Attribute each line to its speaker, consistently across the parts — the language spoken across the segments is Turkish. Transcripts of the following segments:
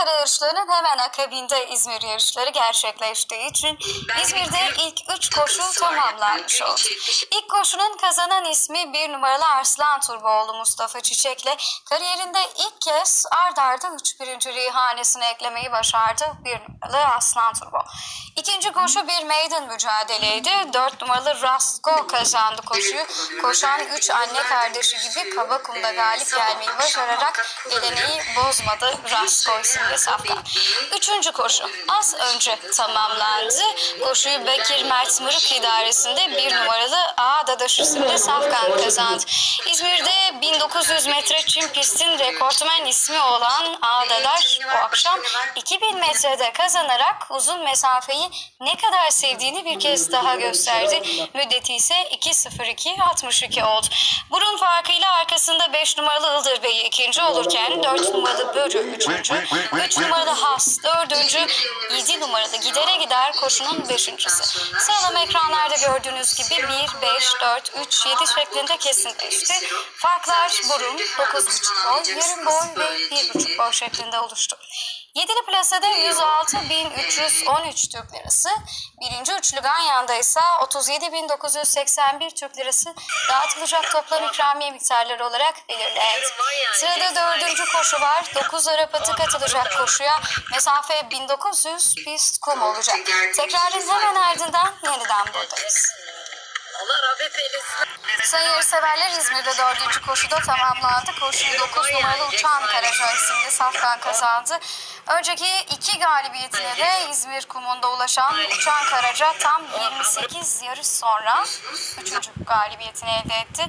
Speaker 1: Ankara yarışlarının hemen akabinde İzmir yarışları gerçekleştiği için İzmir'de ilk üç koşu tamamlanmış oldu. İlk koşunun kazanan ismi bir numaralı Arslan Turboğlu Mustafa Çiçek'le kariyerinde ilk kez ard arda üç birinciliği hanesine eklemeyi başardı bir numaralı Aslan Turbo. İkinci koşu bir maiden mücadeleydi. Dört numaralı Rasko kazandı koşuyu. Koşan üç anne kardeşi gibi Kabakum'da galip gelmeyi başararak geleneği bozmadı Rasko isimli safkan. Üçüncü koşu az önce tamamlandı. Koşuyu Bekir Mert Mırık idaresinde bir numaralı A Dadaş isimli safkan kazandı. İzmir'de 1900 metre çim pistin rekortmen ismi olan A Dadaş bu akşam 2000 metrede kazanarak uzun mesafeyi ne kadar sevdiğini bir kez daha gösterdi. Müddeti ise 2.02.62 oldu. Burun farkıyla arkasında 5 numaralı Ildır Bey ikinci olurken 4 numaralı Börü üçüncü, 3 numaralı Has dördüncü, 7 numaralı Gidere Gider koşunun beşincisi. Sıralama ekranlarda gördüğünüz gibi 1, 5, 4, 3, 7 şeklinde kesinleşti. Farklar burun, 9,5 boy, yarım boy ve 1,5 boy şeklinde oluştu. Yedili plasada 106.313 Türk Lirası, birinci üçlü Ganyan'da ise 37.981 Türk Lirası dağıtılacak toplam ikramiye miktarları olarak belirlendi. Sırada dördüncü koşu var. 9 Arap atı katılacak koşuya. Mesafe 1900 pist kum olacak. Tekrarın hemen ardından yeniden buradayız.
Speaker 2: Allah rahmet eylesin.
Speaker 1: Sayın yarışseverler İzmir'de dördüncü koşuda tamamlandı. Koşuyu 9 numaralı Uçan Karaca isimli safkan kazandı. Önceki iki galibiyetine de İzmir kumunda ulaşan Uçan Karaca tam 28 yarış sonra üçüncü galibiyetini elde etti.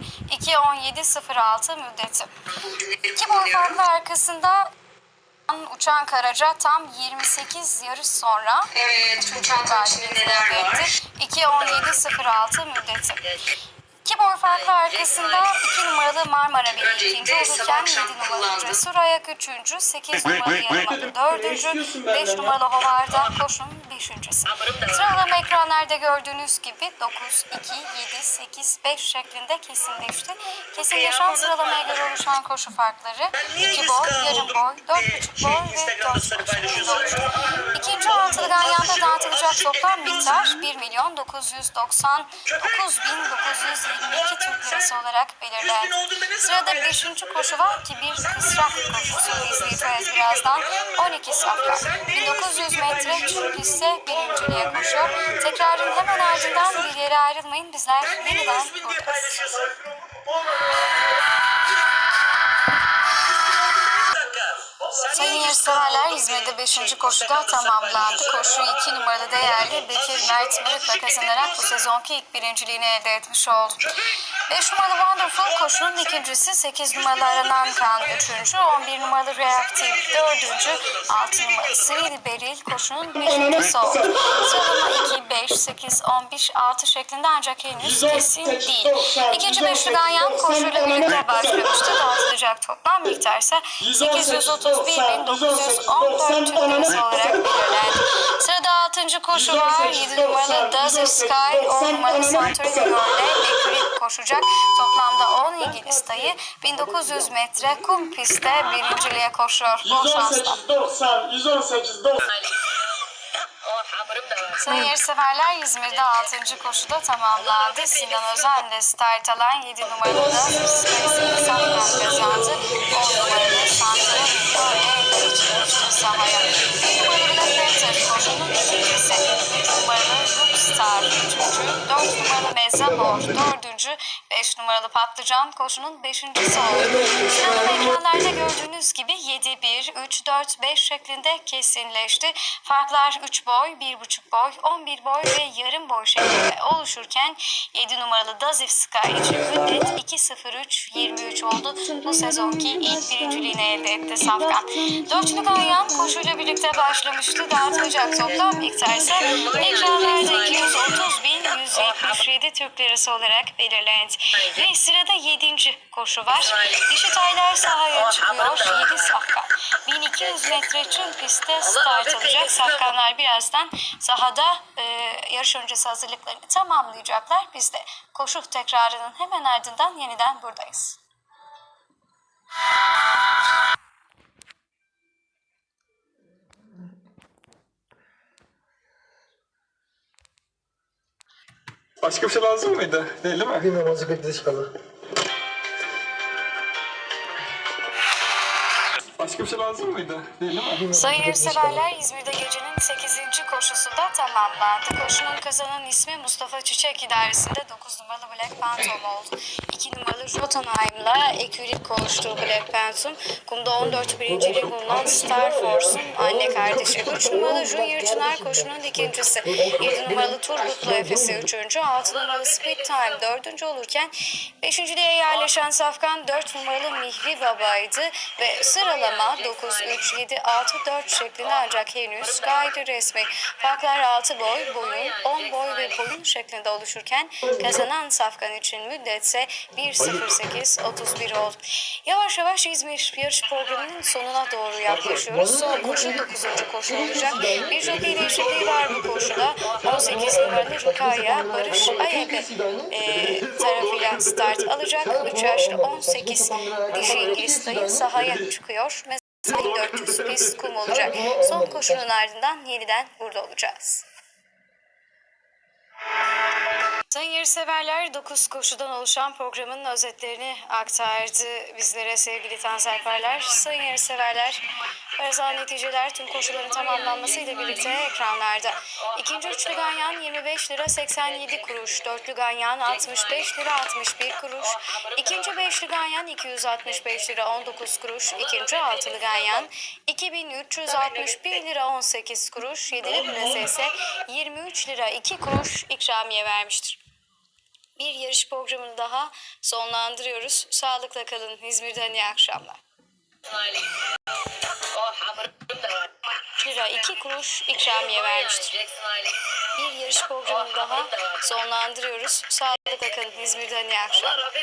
Speaker 1: 2.17.06 müddeti. İki boy farklı arkasında Uçan Karaca tam 28 yarış sonra
Speaker 2: Evet, Uçan
Speaker 1: galibiyetini
Speaker 2: neler var?
Speaker 1: etti. 2.17.06 müddeti. İki boy farklı arkasında 2 numaralı Marmara Bey ikinci olurken 7 numaralı Cesur Ayak üçüncü, 8 numaralı Yarımalı dördüncü, 5 numaralı Hovarda koşun beşincisi. Sıralama ekranlarda gördüğünüz gibi. 9, 2, 7, 8, 5 şeklinde kesinleşti. Kesinleşen sıralamaya göre oluşan koşu farkları. 2 boy, yarım boy, 4,5 boy ve 4 boy. İkinci altılı Ganyan'da dağıtılacak toplam miktar 1 milyon 999 bin 922 Türk Lirası olarak belirlendi. Sırada 5. koşu var ki bir kısrak koşusu izleyeceğiz birazdan. 12 safra. 1900 metre tüm pistte birinciliğe koşuyor. Tekrarın hemen ardından bir yere ayrılmayın. Bizler yeniden buradayız. Yarışseverler İzmir'de 5. koşuda tamamlandı. Koşuyu 2 numaralı değerli Bekir Mert Mırık'la kazanarak bu sezonki ilk birinciliğini elde etmiş oldu. 5 numaralı Wonderful koşunun ikincisi, 8 numaralı Aranan Kan üçüncü, 11 numaralı Reactive dördüncü, 6 numaralı Sivil Beril koşunun beşincisi oldu. Sıralama 2, 5, 8, 11, 6 şeklinde ancak henüz kesin değil. İkinci beşli Ganyan koşuyla birlikte başlamıştı. Dağıtılacak toplam miktar ise 831.914 Türk Lirası olarak belirlendi. Sırada 6. koşu var. 7 numaralı Does Sky, 10 numaralı Santorini Ekürip koşacak. Toplamda 10 İngiliz dayı 1900 metre kum pistte birinciliğe koşuyor. Bol şanslar.
Speaker 3: 118 118 90
Speaker 2: O hamurum da var.
Speaker 1: Sayın yarışseverler İzmir'de 6. koşuda tamamlandı. Sinan Özen'le start alan 7 numaralı da Space'in Safkan kazandı. 10 numaralı Santoro Victoria geçmişti sahaya. 1 numaralı Black Panther koşunun ikincisi. Numaralı Mezzamor dördüncü. 5 numaralı Patlıcan koşunun beşincisi oldu. Sıralama ekranlarda gördüğünüz gibi 7, 1, 3, 4, 5 şeklinde kesinleşti. Farklar 3 boy, 1,5 boy, 11 boy ve yarım boy şeklinde oluşurken 7 numaralı Dazif Sky için müddet 2.03.23 oldu. Bu sezonki ilk birinciliğini elde etti Safkan. Dörtlü Ganyan koşuyla birlikte başlamıştı. Dağıtılacak toplam miktar ise ekranlarda 230.177 Türk Lirası olarak belirlendi. Ve sırada 7. koşu var. Dişi taylar sahaya çıkıyor. 7 Safkan. 1200 metre çim pistte start alacak. Safkanlar birazdan sahada e, yarış öncesi hazırlıklarını tamamlayacaklar. Biz de koşu tekrarının hemen ardından yeniden buradayız.
Speaker 3: Başka bir şey lazım mıydı? Değil değil mi?
Speaker 4: Bir namazı bekle çıkalım.
Speaker 3: Başka bir şey lazım mıydı? Değil değil mi?
Speaker 1: Sayın yarışseverler İzmir'de gecenin 8. koşusu da tamamlandı. Koşunun kazanan ismi Mustafa Çiçek idaresinde 9 numaralı Black Phantom oldu. 2 numaralı Jotunheim'la ekürik koştu Black Phantom. Kumda 14 birinciliği bulunan Star Force'un anne kardeşi. 3 numaralı Junior Çınar koşunun ikincisi. 7 numaralı Turgutlu Efes'i 3. 6 numaralı Speed Time 4. olurken 5.liğe yerleşen Safkan 4 numaralı Mihri Baba'ydı ve sıralama 9, 3, 7, 6, 4 şeklinde ancak henüz gayri resmi. Farklar 6 boy, boyun, 10 boy ve boyun şeklinde oluşurken kazanan Safkan için müddetse 1.08.31 oldu. Yavaş yavaş İzmir yarış programının sonuna doğru yaklaşıyoruz. Son koşu 9. koşu olacak. Bir jockey değişikliği var bu koşuda. 18 numaralı Rukaya Barış Ayebe e, tarafıyla start alacak. 3 yaşlı 18 dişi İngiliz dayı sahaya çıkıyor. Mesela 400 pist kum olacak. Son koşunun ardından yeniden burada olacağız. Sayın yarışseverler 9 koşudan oluşan programın özetlerini aktardı bizlere sevgili tanserperler. Sayın yarışseverler parasal neticeler tüm koşuların tamamlanmasıyla birlikte ekranlarda. İkinci üçlü ganyan 25 lira 87 kuruş, dörtlü ganyan 65 lira 61 kuruş, ikinci beşli ganyan 265 lira 19 kuruş, ikinci altılı ganyan 2361 lira 18 kuruş, yedili plase ise 23 lira 2 kuruş ikramiye vermiştir. Bir yarış programını daha sonlandırıyoruz. Sağlıkla kalın. İzmir'den iyi akşamlar. Lira 2 kuruş ikramiye vermiştir. Bir yarış programını daha sonlandırıyoruz. Sağlıkla kalın. İzmir'den iyi akşamlar.